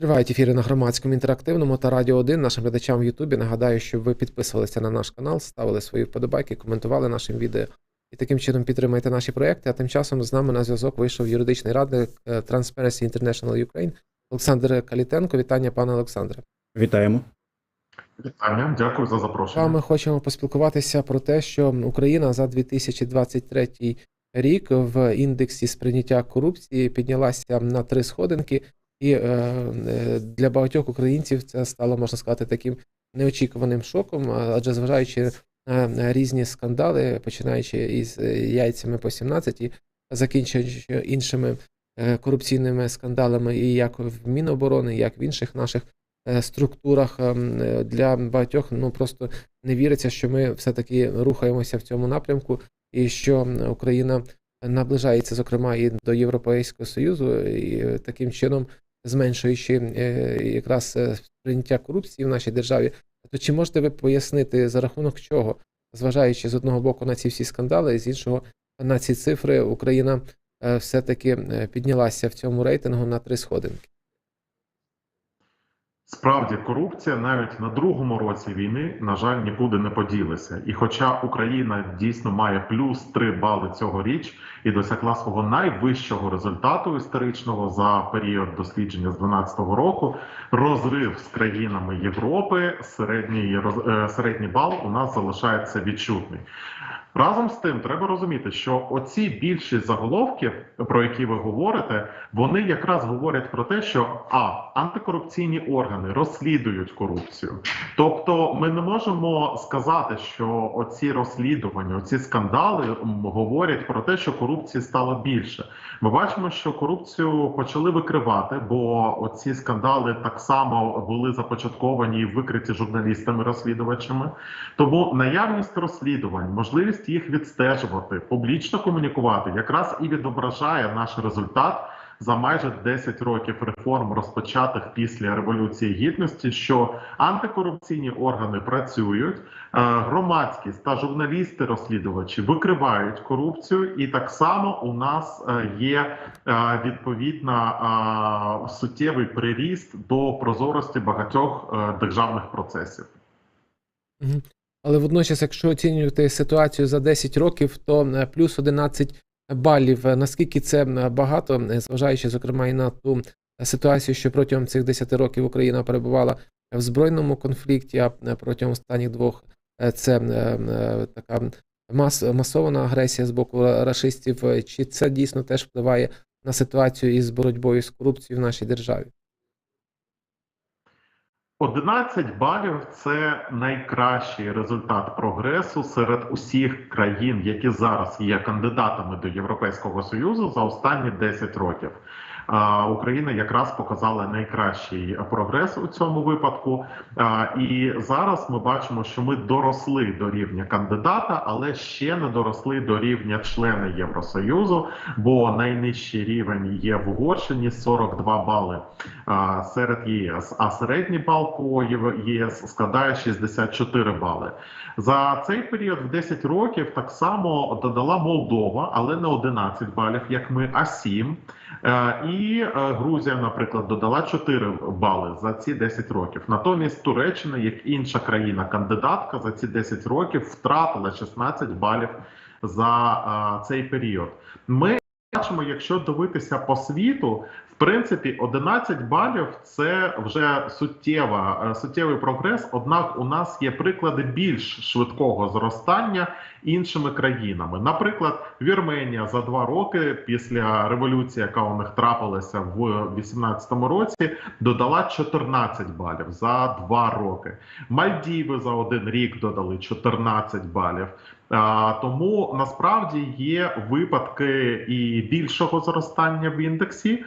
Тривають ефіри на громадському інтерактивному та Радіо 1. Нашим глядачам в Ютубі нагадаю, щоб ви підписувалися на наш канал, ставили свої вподобайки, коментували нашим відео і таким чином підтримайте наші проекти. А тим часом з нами на зв'язок вийшов юридичний радник Transparency International Ukraine Олександр Калітенко. Вітання, пане Олександре. Вітаємо. Вітання, дякую за запрошення. вами хочемо поспілкуватися про те, що Україна за 2023 рік в індексі сприйняття корупції піднялася на три сходинки, і е, для багатьох українців це стало, можна сказати, таким неочікуваним шоком, адже зважаючи на різні скандали, починаючи із е, яйцями по 17 і закінчуючи іншими е, корупційними скандалами, і як в Міноборони, як в інших наших структурах для багатьох ну просто не віриться, що ми все-таки рухаємося в цьому напрямку, і що Україна наближається, зокрема, і до Європейського Союзу, і таким чином зменшуючи е, якраз прийняття сприйняття корупції в нашій державі. То чи можете ви пояснити за рахунок чого, зважаючи з одного боку на ці всі скандали, і з іншого на ці цифри, Україна е, все-таки е, піднялася в цьому рейтингу на три сходинки? Справді, корупція навіть на другому році війни, на жаль, нікуди не поділася. І хоча Україна дійсно має плюс 3 бали цьогоріч і досягла свого найвищого результату історичного за період дослідження з 2012 року, розрив з країнами Європи, середній е, середній бал у нас залишається відчутний. Разом з тим, треба розуміти, що оці більші заголовки, про які ви говорите, вони якраз говорять про те, що а антикорупційні органи розслідують корупцію. Тобто, ми не можемо сказати, що оці розслідування, оці скандали говорять про те, що корупції стало більше. Ми бачимо, що корупцію почали викривати, бо оці скандали так само були започатковані і викриті журналістами-розслідувачами. Тому наявність розслідувань, можливість їх відстежувати, публічно комунікувати, якраз і відображає наш результат за майже 10 років реформ, розпочатих після революції гідності, що антикорупційні органи працюють, е, громадськість та журналісти-розслідувачі викривають корупцію, і так само у нас е, є е, відповідна е, суттєвий приріст до прозорості багатьох державних процесів. Але водночас, якщо оцінювати ситуацію за 10 років, то е, плюс 11 балів. Е, Наскільки це е, багато, зважаючи, зокрема, і на ту ситуацію, що протягом цих 10 років Україна перебувала в збройному конфлікті, а протягом останніх двох це така мас, масована агресія з боку рашистів. Е, Чи це дійсно теж впливає на ситуацію із боротьбою з корупцією в нашій державі? 11 балів це найкращий результат прогресу серед усіх країн, які зараз є кандидатами до Європейського союзу за останні 10 років. Україна якраз показала найкращий прогрес у цьому випадку. І зараз ми бачимо, що ми доросли до рівня кандидата, але ще не доросли до рівня члена Євросоюзу, бо найнижчий рівень є в Угорщині 42 бали серед ЄС, а середній бал по ЄС складає 64 бали. За цей період в 10 років так само додала Молдова, але не 11 балів, як ми, а 7. Е, І е, Грузія, наприклад, додала 4 бали за ці 10 років. Натомість Туреччина, як інша країна-кандидатка, за ці 10 років втратила 16 балів за е, цей період. Ми бачимо, якщо дивитися по світу, принципі, 11 балів це вже суттєва, е, суттєвий прогрес. Однак у нас є приклади більш швидкого зростання іншими країнами. Наприклад, Вірменія за два роки після революції, яка у них трапилася в 2018 році, додала 14 балів за два роки. Мальдіви за один рік додали 14 балів. Тому насправді є випадки і більшого зростання в індексі.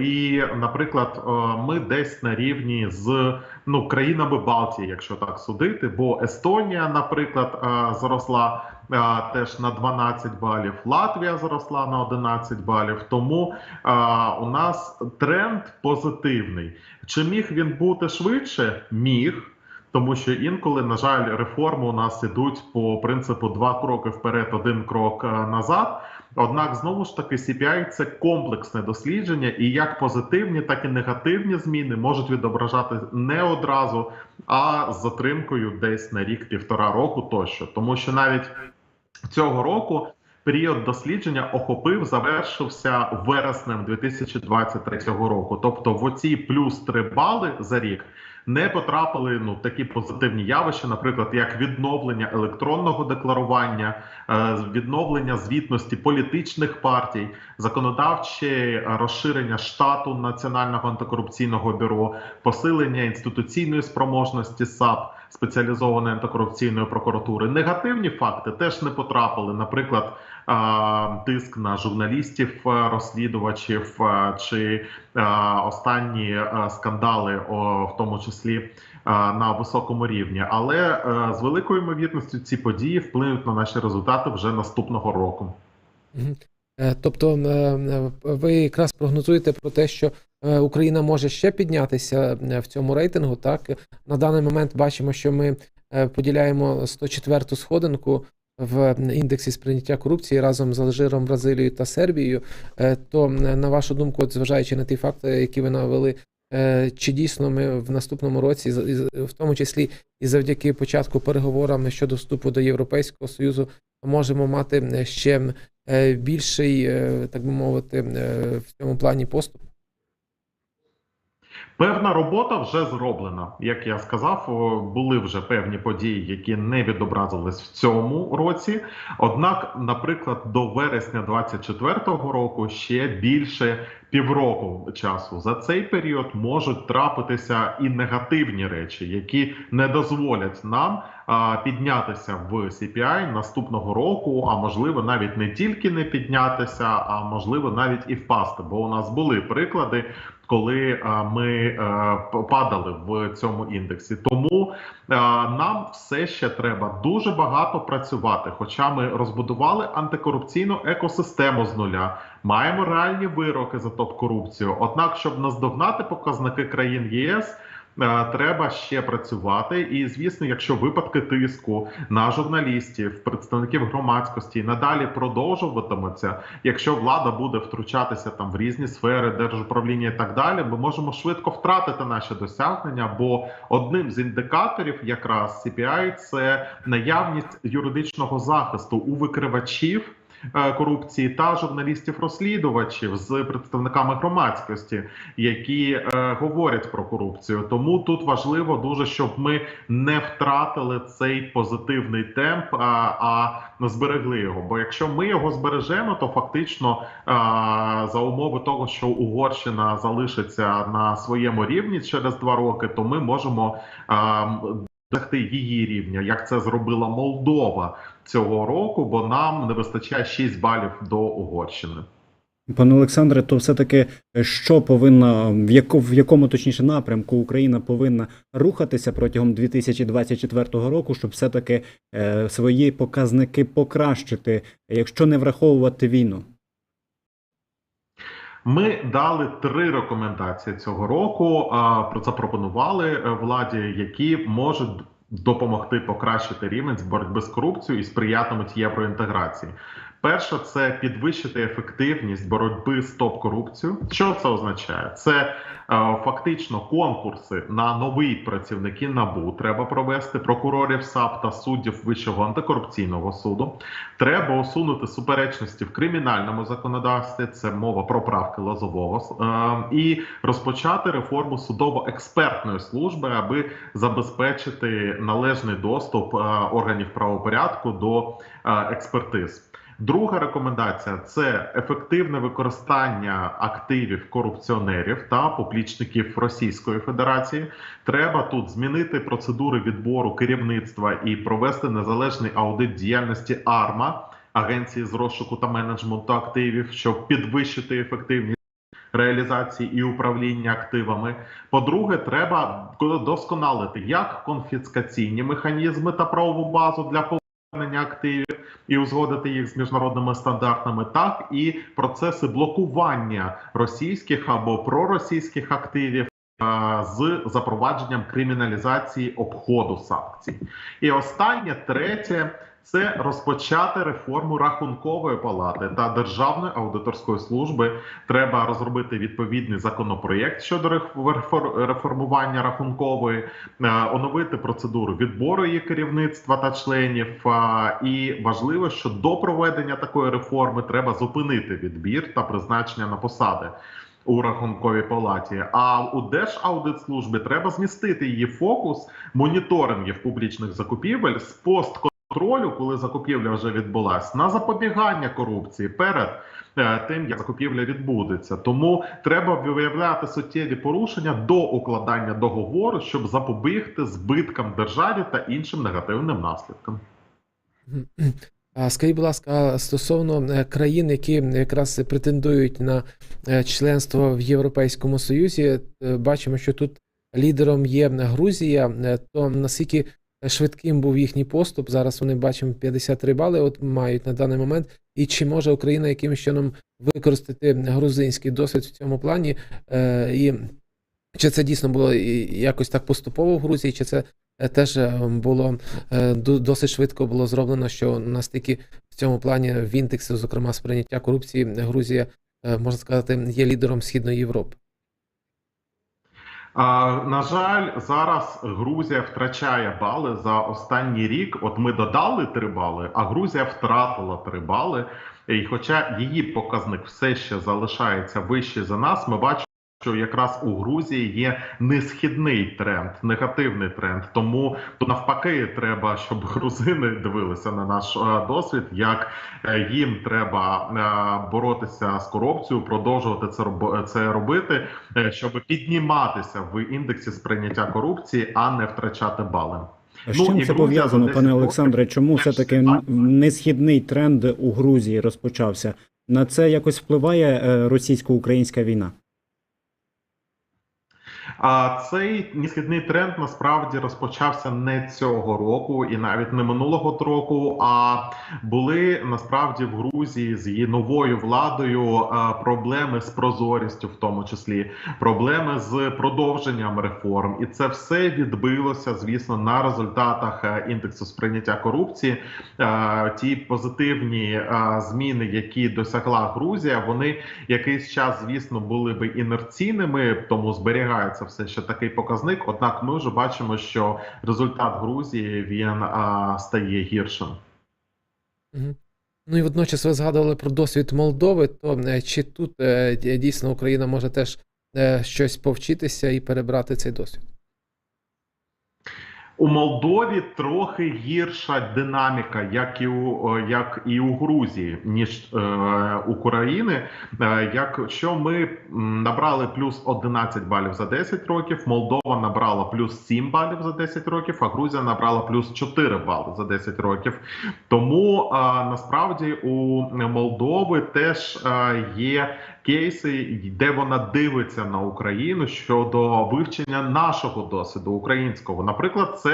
І, наприклад, ми десь на рівні з ну країнами Балтії, якщо так судити, бо Естонія, наприклад, зросла. Теж на 12 балів Латвія зросла на 11 балів. Тому у нас тренд позитивний. Чи міг він бути швидше? Міг. Тому що інколи, на жаль, реформи у нас ідуть по принципу два кроки вперед, один крок е, назад. Однак, знову ж таки, CPI – це комплексне дослідження, і як позитивні, так і негативні зміни можуть відображати не одразу, а з затримкою десь на рік-півтора року тощо. Тому що навіть цього року період дослідження охопив, завершився вереснем 2023 року. Тобто, в оці плюс 3 бали за рік не потрапили ну такі позитивні явища, наприклад, як відновлення електронного декларування, е, відновлення звітності політичних партій, законодавче розширення штату Національного антикорупційного бюро, посилення інституційної спроможності САП. Спеціалізованої антикорупційної прокуратури негативні факти теж не потрапили. Наприклад, тиск на журналістів, розслідувачів чи останні скандали, в тому числі на високому рівні. Але е, з великою ймовірністю ці події вплинуть на наші результати вже наступного року. Е, Тобто е, ви якраз прогнозуєте про те, що Україна може ще піднятися е, в цьому рейтингу. Так на даний момент бачимо, що ми е, поділяємо 104-ту сходинку в індексі сприйняття корупції разом з Алжиром, Бразилією та Сербією. Е, То е, на вашу думку, от зважаючи на ті факти, які ви навели, е, чи дійсно ми в наступному році, в тому числі і завдяки початку переговорам щодо вступу до Європейського Союзу, можемо мати е, ще е, більший, е, так би мовити, е, в цьому плані поступ. Певна робота вже зроблена. Як я сказав, були вже певні події, які не відобразились в цьому році. Однак, наприклад, до вересня 2024 року ще більше півроку часу. За цей період можуть трапитися і негативні речі, які не дозволять нам піднятися в CPI наступного року, а можливо навіть не тільки не піднятися, а можливо навіть і впасти. Бо у нас були приклади, коли ми е, падали в цьому індексі. Тому е, нам все ще треба дуже багато працювати. Хоча ми розбудували антикорупційну екосистему з нуля, маємо реальні вироки за топ-корупцію. Однак, щоб наздогнати показники країн ЄС. Е, Треба ще працювати, і звісно, якщо випадки тиску на журналістів, представників громадськості надалі продовжуватимуться, якщо влада буде втручатися там в різні сфери держуправління і так далі, ми можемо швидко втратити наші досягнення. Бо одним з індикаторів, якраз CPI, це наявність юридичного захисту у викривачів. Е, Корупції та журналістів-розслідувачів з представниками громадськості, які е, говорять про корупцію. Тому тут важливо дуже, щоб ми не втратили цей позитивний темп, а, зберегли його. Бо якщо ми його збережемо, то фактично за умови того, що Угорщина залишиться на своєму рівні через два роки, то ми можемо а, досягти її рівня, як це зробила Молдова цього року, бо нам не вистачає 6 балів до Угорщини. Пане Олександре, то все-таки е, що повинна, в, яко, в якому точніше напрямку Україна повинна рухатися протягом 2024 року, щоб все-таки е, свої показники покращити, якщо не враховувати війну? Ми дали три рекомендації цього року. про- Запропонували е, владі, які можуть допомогти покращити рівень боротьби з корупцією і сприятимуть євроінтеграції. Перше це підвищити ефективність боротьби з топ-корупцією. Що це означає? Це е, фактично конкурси на нові працівники набу треба провести прокурорів САП та суддів Вищого антикорупційного суду. Треба усунути суперечності в кримінальному законодавстві. Це мова про правки лозового е, і розпочати реформу судово-експертної служби, аби забезпечити належний доступ е, органів правопорядку до е, експертиз. Друга рекомендація це ефективне використання активів корупціонерів та поплічників Російської Федерації. Треба тут змінити процедури відбору керівництва і провести незалежний аудит діяльності АРМА агенції з розшуку та менеджменту активів, щоб підвищити ефективність. Реалізації і управління активами. По-друге, треба досконалити як конфіскаційні механізми та правову базу для активів і узгодити їх з міжнародними стандартами, так і процеси блокування російських або проросійських активів з запровадженням криміналізації обходу санкцій. І останнє третє це розпочати реформу рахункової палати та державної аудиторської служби. Треба розробити відповідний законопроєкт щодо рефор- реформування рахункової, е, оновити процедуру відбору її керівництва та членів. І важливо, що до проведення такої реформи треба зупинити відбір та призначення на посади. У рахунковій палаті, а у Держаудитслужбі треба змістити її фокус моніторингів публічних закупівель з постконтролю, коли закупівля вже відбулась, на запобігання корупції перед е, тим, як закупівля відбудеться. Тому треба виявляти суттєві порушення до укладання договору, щоб запобігти збиткам державі та іншим негативним наслідкам. Скажіть, будь ласка, стосовно е, країн, які якраз претендують на е, членство в Європейському Союзі, бачимо, що тут лідером є Грузія, то наскільки швидким був їхній поступ? Зараз вони бачимо 53 бали, от мають на даний момент. І чи може Україна якимось чином використати грузинський досвід в цьому плані? Е, І чи це дійсно було якось так поступово в Грузії, чи це е, теж е, було е, досить швидко було зроблено, що настільки в цьому плані в індексі, зокрема сприйняття корупції, Грузія, можна сказати, є лідером Східної Європи. На жаль, зараз Грузія втрачає бали за останній рік. От ми додали три бали, а Грузія втратила три бали. І хоча її показник все ще залишається вищий за нас, ми бачимо. Що якраз у Грузії є несхідний тренд, негативний тренд. Тому навпаки, треба, щоб грузини дивилися на наш е, досвід, як е, їм треба е, боротися з корупцією, продовжувати це роб- робити, щоб підніматися в індексі сприйняття корупції, а не втрачати бали. А з Ну, чим це пов'язано, пане Олександре? Чому все-таки несхідний тренд у Грузії розпочався? На це якось впливає російсько-українська війна? А цей несхідний тренд насправді розпочався не цього року і навіть не минулого року. А були насправді в Грузії з її новою владою проблеми з прозорістю, в тому числі проблеми з продовженням реформ, і це все відбилося, звісно, на результатах е, індексу сприйняття корупції. Е, Ті позитивні е, зміни, які досягла Грузія, вони якийсь час, звісно, були би інерційними, тому зберігається все ще такий показник. Однак, ми вже бачимо, що результат Грузії він а, стає гіршим. Ну і водночас ви згадували про досвід Молдови, то е, чи тут е, дійсно Україна може теж е, щось повчитися і перебрати цей досвід? У Молдові трохи гірша динаміка, як і у як і у Грузії, ніж е, України. Е, якщо ми набрали плюс 11 балів за 10 років, Молдова набрала плюс 7 балів за 10 років, а Грузія набрала плюс 4 бали за 10 років. Тому е, насправді у Молдови теж е, є кейси, де вона дивиться на Україну щодо вивчення нашого досвіду українського. Наприклад, це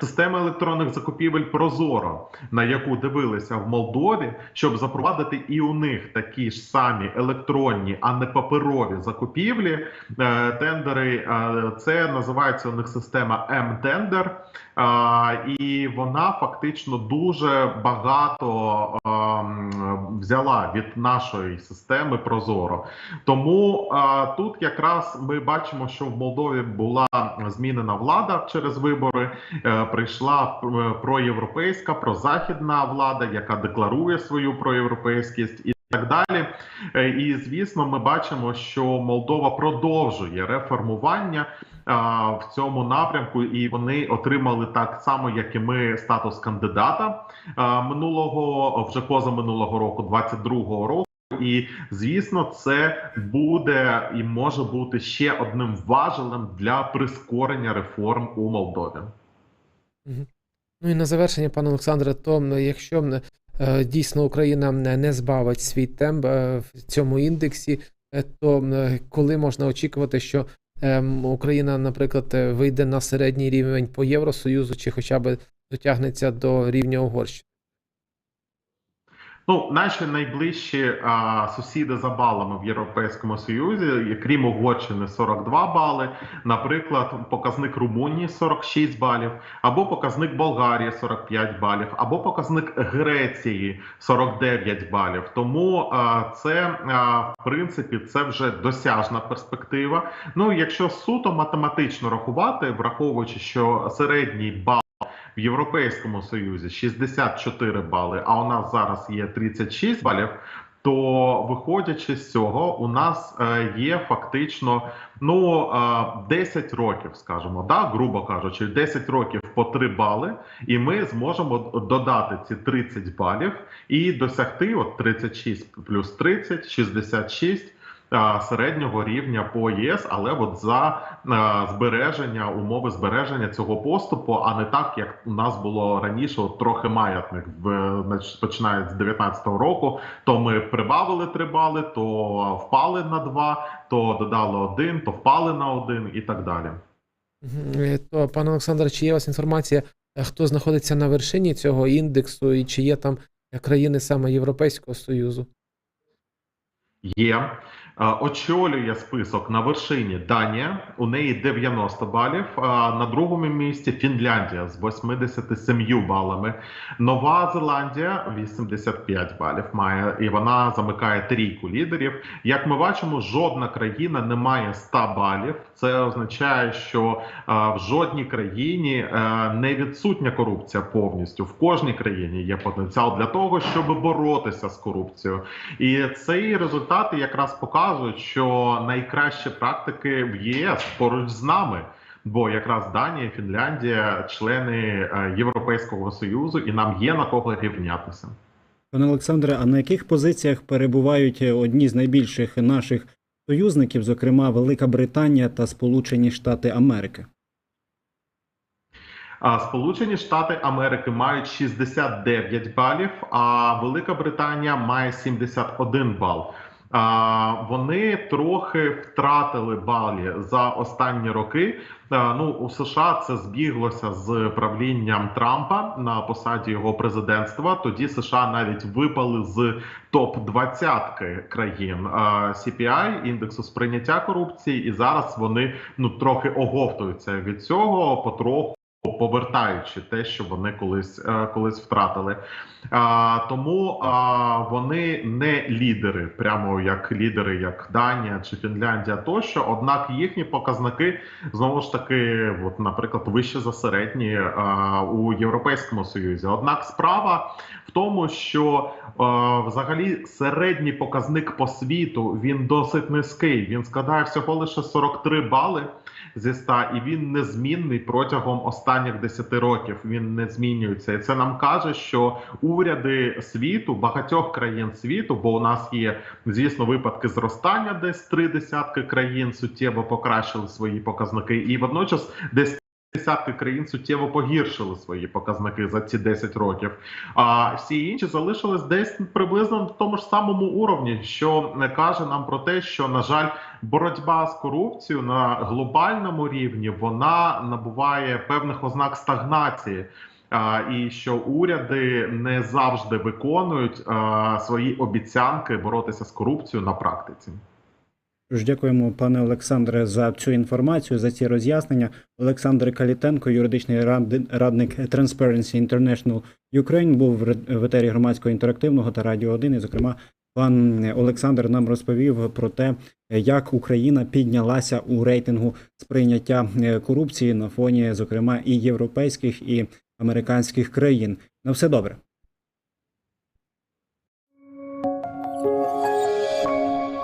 система електронних закупівель Прозоро, на яку дивилися в Молдові, щоб запровадити і у них такі ж самі електронні, а не паперові закупівлі. Е, Тендери е, це називається у них система М-тендер. І вона фактично дуже багато ем, взяла від нашої системи Прозоро. Тому тут якраз ми бачимо, що в Молдові була змінена влада через вибори. Е, прийшла е, проєвропейська, прозахідна влада, яка декларує свою проєвропейськість і. Так далі, Е, і звісно, ми бачимо, що Молдова продовжує реформування в цьому напрямку, і вони отримали так само, як і ми, статус кандидата минулого вже позаминулого року, 22-го року. І звісно, це буде і може бути ще одним важелем для прискорення реформ у Молдові. Ну і на завершення, пане Олександре, то якщо е, дійсно Україна не збавить свій темп е, в цьому індексі, е, то коли можна очікувати, що Україна, наприклад, е, вийде на середній рівень по Євросоюзу, чи хоча б дотягнеться до рівня Угорщини? Ну, наші найближчі а, сусіди за балами в Європейському Союзі, крім Угорщини, 42 бали. Наприклад, показник Румунії 46 балів, або показник Болгарії 45 балів, або показник Греції 49 балів. Тому а, це а, в принципі це вже досяжна перспектива. Ну, якщо суто математично рахувати, враховуючи, що середній бал в Європейському Союзі 64 бали, а у нас зараз є 36 балів. То виходячи з цього, у нас е, є фактично ну е, 10 років, скажімо, да, грубо кажучи, 10 років по 3 бали, і ми зможемо додати ці 30 балів і досягти от 36 плюс 30, 66 е, середнього рівня по ЄС, але от за е, збереження умови збереження цього поступу, а не так, як у нас було раніше, от трохи маятник в починає з 19-го року. То ми прибавили 3 бали, то впали на 2, то додали 1, то впали на 1 і так далі. Е, То, пане Олександр, чи є у вас інформація, е, хто знаходиться на вершині цього індексу, і чи є там е, країни саме Європейського Союзу? Є. Очолює список на вершині Данія, у неї 90 балів. На другому місці Фінляндія з 87 балами. Нова Зеландія 85 балів має, і вона замикає трійку лідерів. Як ми бачимо, жодна країна не має 100 балів. Це означає, що в жодній країні не відсутня корупція повністю. В кожній країні є потенціал для того, щоб боротися з корупцією. І ці результати якраз показують, що найкращі практики в ЄС поруч з нами. Бо якраз Данія, Фінляндія, члени е, Європейського союзу, і нам є на кого рівнятися. Пане Олександре, а на яких позиціях перебувають е, одні з найбільших наших союзників, зокрема Велика Британія та Сполучені Штати Америки? Сполучені Штати Америки мають 69 балів, а Велика Британія має 71 бал. Вони трохи втратили балі за останні роки. Ну у США це збіглося з правлінням Трампа на посаді його президентства. Тоді США навіть випали з топ 20 країн а, CPI, індексу сприйняття корупції, і зараз вони ну трохи оговтуються від цього потроху повертаючи те, що вони колись е, колись втратили. Тому вони не лідери, прямо як лідери, як Данія чи Фінляндія, тощо. Однак їхні показники знову ж таки, от, наприклад, вище за середні у Європейському Союзі. Однак справа в тому, що взагалі середній показник по світу він досить низький. Він складає всього лише 43 бали зі 100, і він незмінний протягом останніх 10 років. Він не змінюється, і це нам каже, що уряди світу, багатьох країн світу, бо у нас є, звісно, випадки зростання, десь три десятки країн суттєво покращили свої показники, і водночас десь. Десятки країн суттєво погіршили свої показники за ці 10 років. А всі інші залишились десь приблизно в тому ж самому уровні, що не каже нам про те, що на жаль, боротьба з корупцією на глобальному рівні вона набуває певних ознак стагнації. А, і що уряди не завжди виконують а, свої обіцянки боротися з корупцією на практиці. Тож дякуємо, пане Олександре, за цю інформацію, за ці роз'яснення. Олександр Калітенко, юридичний радник Transparency International Ukraine, був в етері громадського інтерактивного та радіо 1. І, зокрема, пан Олександр нам розповів про те, як Україна піднялася у рейтингу сприйняття е, корупції на фоні, зокрема, і європейських, і американських країн. На все добре.